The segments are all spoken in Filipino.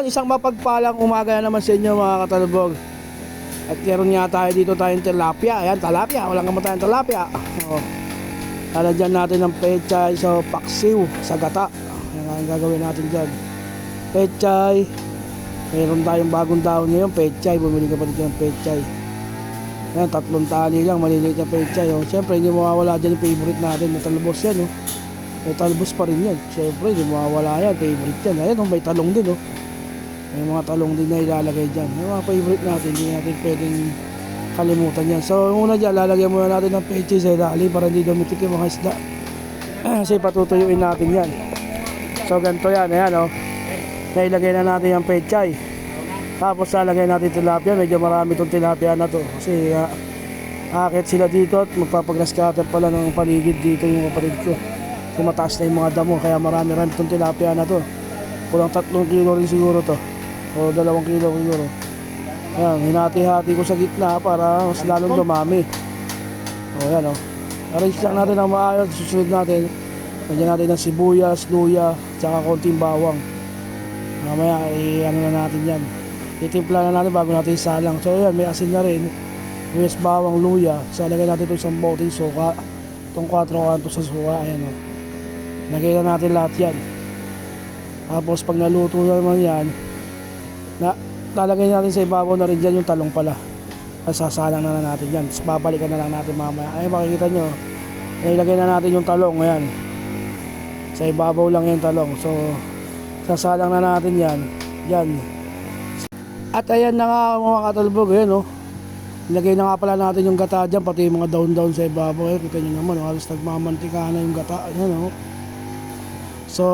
Ayun, isang mapagpalang umaga na naman sa inyo mga katalbog. At meron nga tayo dito tayong tilapia. Ayan, tilapia. Walang kamatayang tilapia. Oh. Lalagyan natin ng pechay sa paksiw, sa gata. Ayan ang gagawin natin dyan. Pechay. Meron tayong bagong daon ngayon, pechay. Bumili ka pa dito ng pechay. Ayan, tatlong tali lang, maliliit na pechay. Oh. Siyempre, hindi mawawala dyan yung favorite natin na talbos yan. Oh. May pa rin yan. Siyempre, hindi mawawala yan. Favorite yan. Ayan, oh, may talong din. Oh. May mga talong din na ilalagay dyan. Yung mga favorite natin, hindi natin pwedeng kalimutan yan. So, una dyan, lalagyan muna natin ng peche sa ilalim para hindi dumitik yung mga isda. Kasi patutuyuin natin yan. So, ganito yan. Ayan, oh. Nailagay na natin yung pechay. Tapos, lalagay natin tilapia. Medyo marami itong tilapia na to. Kasi, uh, akit sila dito at magpapag-scatter pala ng paligid dito yung kapatid ko. Kasi mataas na yung mga damo. Kaya marami rin itong tilapia na to. Kulang tatlong kilo rin siguro to. O dalawang kilo siguro. Ayan, hinati-hati ko sa gitna para mas lalong dumami. O yan o. Arrange lang natin ang maayos. Susunod natin. Lagyan natin ng sibuyas, luya, tsaka konting bawang. Mamaya, i-ano na natin yan. Titimpla na natin bago natin isalang. So yan, may asin na rin. May bawang, luya. So lagyan natin ito isang boteng suka. Itong 4 kanto sa suka. Ayan o. Lagay na natin lahat yan. Tapos pag naluto naman yan, na, lalagay natin sa ibabaw na rin dyan yung talong pala. Sasalang na, na natin yan. Tapos babalikan na lang natin mamaya. Ay makikita nyo, nilagay na natin yung talong. Ayan. Sa ibabaw lang yung talong. So, sasalang na natin yan. Yan. At ayan na nga mga katalbog. Ayan oh. Ilagay na nga pala natin yung gata dyan, pati yung mga down-down sa ibabaw. Ayan, kita nyo naman, oh, halos nagmamantika na yung gata. Ayan oh. So,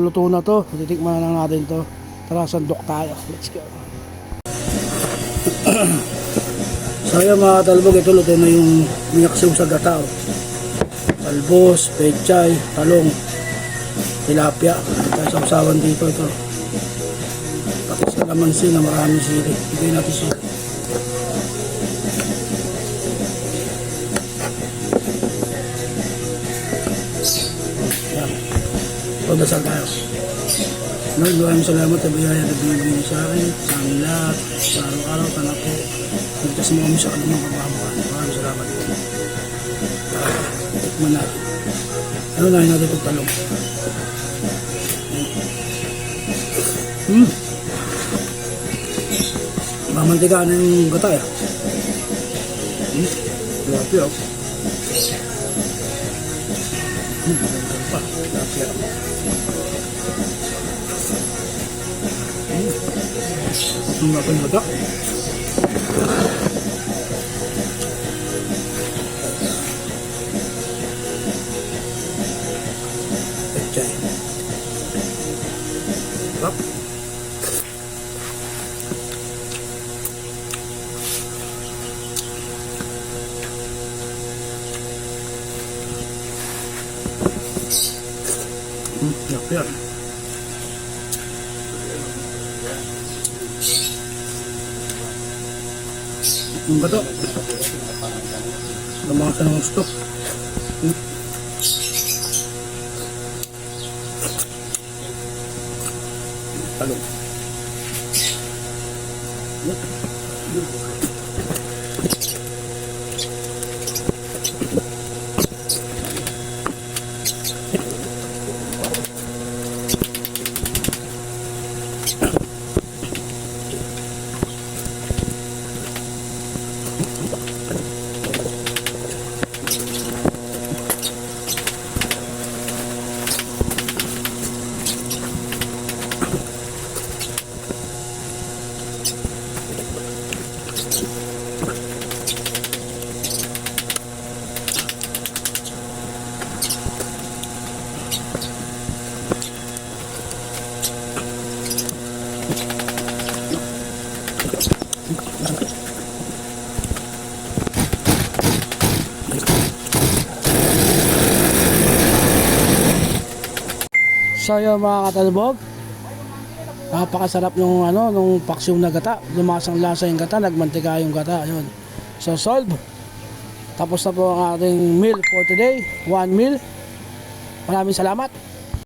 luto na to. Titikman na lang natin to. Tara, sandok tayo. Let's go. so, mga talbog, ito luto na yung minaksaw sa gata. Oh. Talbos, pechay, talong, tilapia. Ito sa usawan dito ito. Pati sa lamansi na maraming sili. Bigay natin sili. Ayan. Pagdasal tayo. Lord, maraming salamat sa biyaya na binibigay niyo sa akin, sa aming lahat, sa araw-araw, tanak po. Nagtas mo kami sa kanong kapamakan. Maraming salamat po. Tikman natin. Ano na natin itong talong? Hmm. Mamantika na yung gata eh. Hmm. Grabe oh. Hmm. Grabe oh. Ang aking mata. Pechay. Hmm, sarap yan. Ang bato. Lumasa ng gusto. Hmm. Talong. So yung mga katalbog, napakasarap nung ano, nung paksiw na gata. Lumasang lasa yung gata, nagmantika yung gata. Yun. So solve. Tapos na po ang ating meal for today. One meal. Maraming salamat.